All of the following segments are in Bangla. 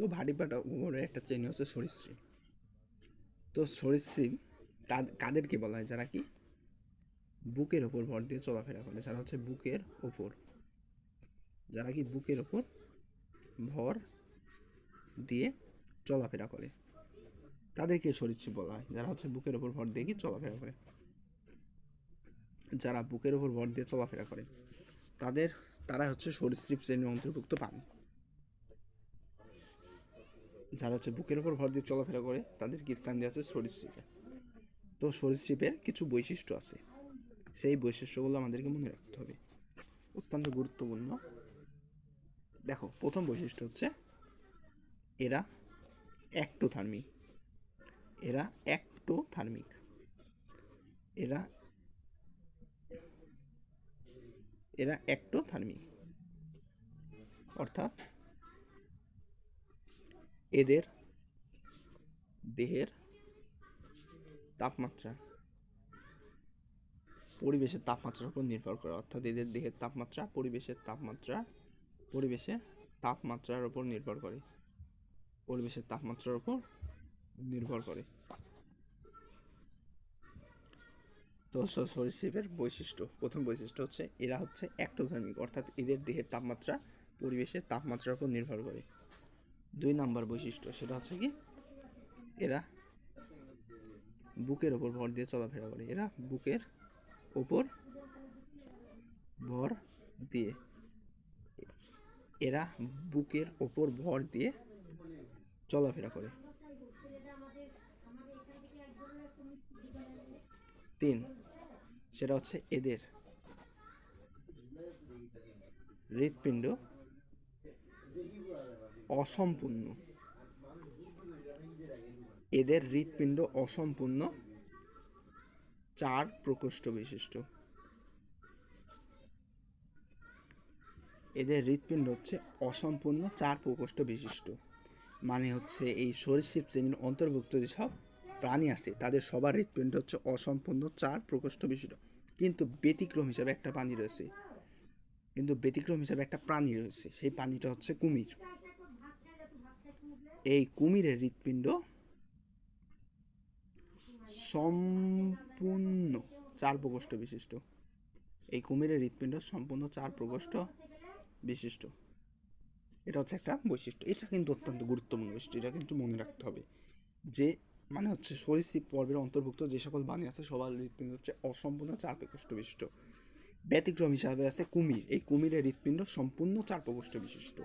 তো ভাটিপাটা উপরের একটা শ্রেণি হচ্ছে সরীসৃপ। তো সরীসৃপ কাদেরকে বলা হয়? যারা কি? বুকের ওপর ভর দিয়ে চলাফেরা করে। যারা হচ্ছে বুকের ওপর। যারা কি বুকের ওপর ভর দিয়ে চলাফেরা করে? তাদেরকে সরীসৃপ বলা হয়। যারা হচ্ছে বুকের ওপর ভর দিয়ে কি? চলাফেরা করে। যারা বুকের ওপর ভর দিয়ে চলাফেরা করে, তাদের, তারা হচ্ছে সরীসৃপ শ্রেণির অন্তর্ভুক্ত প্রাণী। যারা হচ্ছে বুকের উপর ভর দিয়ে চলাফেরা করে তাদের কি স্থান দেওয়া আছে সরীসৃপে তো সরীসৃপের কিছু বৈশিষ্ট্য আছে। সেই বৈশিষ্ট্যগুলো আমাদেরকে মনে রাখতে হবে। অত্যন্ত গুরুত্বপূর্ণ। দেখো, প্রথম বৈশিষ্ট্য হচ্ছে এরা অ্যাক্টোথার্মিক এরা অ্যাক্টোথার্মিক এরা এরা অ্যাক্টোথার্মিক অর্থাৎ এদের দেহের তাপমাত্রা, পরিবেশের তাপমাত্রার উপর নির্ভর করে। অর্থাৎ এদের দেহের তাপমাত্রা পরিবেশের তাপমাত্রা, পরিবেশের তাপমাত্রার উপর নির্ভর করে। পরিবেশের তাপমাত্রার উপর নির্ভর করে। তো সরীসৃপের বৈশিষ্ট্য। প্রথম বৈশিষ্ট্য হচ্ছে এরা হচ্ছে অ্যাক্টোধার্মিক অর্থাৎ এদের দেহের তাপমাত্রা পরিবেশের তাপমাত্রার উপর নির্ভর করে। দুই নাম্বার বৈশিষ্ট্য, সেটা হচ্ছে কি, এরা বুকের ওপর ভর দিয়ে চলাফেরা করে। এরা বুকের ওপর ভর দিয়ে, এরা বুকের ওপর ভর দিয়ে চলাফেরা করে। তিন, সেটা হচ্ছে এদের হৃৎপিণ্ড অসম্পূর্ণ। এদের হৃৎপিণ্ড অসম্পূর্ণ। চার প্রকোষ্ঠ বিশিষ্ট। এদের হৃৎপিণ্ড হচ্ছে অসম্পূর্ণ চার প্রকোষ্ঠ বিশিষ্ট। মানে হচ্ছে এই সরীসৃপ শ্রেণির অন্তর্ভুক্ত যেসব প্রাণী আছে, তাদের সবার হৃৎপিণ্ড হচ্ছে অসম্পূর্ণ চার প্রকোষ্ঠ বিশিষ্ট। কিন্তু ব্যতিক্রম হিসাবে একটা প্রাণী রয়েছে। কিন্তু ব্যতিক্রম হিসাবে একটা প্রাণী রয়েছে, সেই প্রাণীটা হচ্ছে কুমির। এই কুমিরের হৃৎপিণ্ড সম্পূর্ণ চার প্রকোষ্ঠ বিশিষ্ট। এই কুমিরের হৃৎপিণ্ড সম্পূর্ণ চার প্রকোষ্ঠ বিশিষ্ট। এটা হচ্ছে একটা বৈশিষ্ট্য। এটা কিন্তু অত্যন্ত গুরুত্বপূর্ণ বৈশিষ্ট্য। এটা কিন্তু মনে রাখতে হবে যে মানে হচ্ছে সরীসৃপ পর্বের অন্তর্ভুক্ত যে সকল বাণী আছে, সবার হৃৎপিণ্ড হচ্ছে অসম্পূর্ণ চার প্রকোষ্ঠ বিশিষ্ট। ব্যতিক্রম হিসাবে আছে কুমির। এই কুমিরের হৃৎপিণ্ড সম্পূর্ণ চার প্রকোষ্ঠ বিশিষ্ট।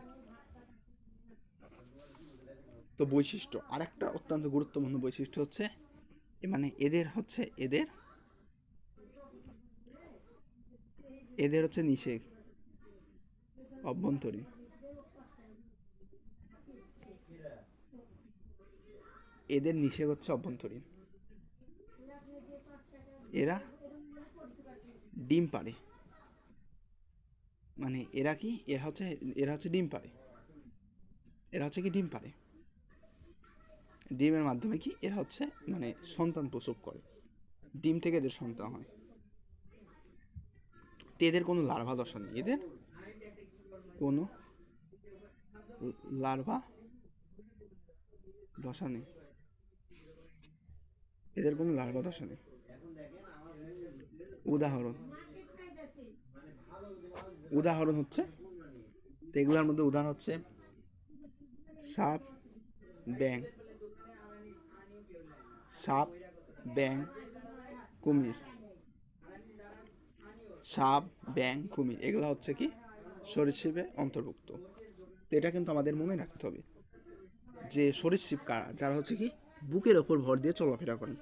তো বৈশিষ্ট্য। আরেকটা অত্যন্ত গুরুত্বপূর্ণ বৈশিষ্ট্য হচ্ছে মানে এদের হচ্ছে, এদের এদের হচ্ছে নিষেক অভ্যন্তরীণ। এদের নিষেক হচ্ছে অভ্যন্তরীণ। এরা ডিম পারে মানে এরা কি? এরা হচ্ছে এরা হচ্ছে ডিম পারে এরা হচ্ছে কি? ডিম পারে ডিমের মাধ্যমে কি এরা হচ্ছে মানে সন্তান প্রসব করে। ডিম থেকে এদের সন্তান হয়। তো এদের কোনো লার্ভা দশা নেই। এদের কোনো লার্ভা দশা নেই। এদের কোনো লার্ভা দশা নেই। উদাহরণ। উদাহরণ হচ্ছে তো এগুলোর মধ্যে উদাহরণ হচ্ছে সাপ ব্যাং সাপ ব্যাং কুমির। সাপ ব্যাং কুমির, এগুলো হচ্ছে কি? সরীসৃপে অন্তর্ভুক্ত। তো এটা কিন্তু আমাদের মনে রাখতে হবে যে সরীসৃপ কারা? যারা হচ্ছে কি বুকের ওপর ভর দিয়ে চলাফেরা করেন।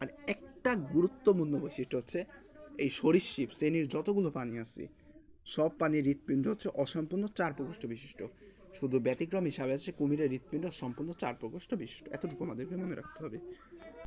আর একটা গুরুত্বপূর্ণ বৈশিষ্ট্য হচ্ছে এই সরীসৃপ শ্রেণির যতগুলো পানি আছে, সব পানির হৃৎপিণ্ড হচ্ছে অসম্পূর্ণ চার প্রকোষ্ঠ বিশিষ্ট। শুধু ব্যতিক্রম হিসাবে আছে, কুমিরের হৃৎপিণ্ড সম্পূর্ণ চার প্রকোষ্ঠ বিশিষ্ট। এতটুকু আমাদেরকে মনে রাখতে হবে।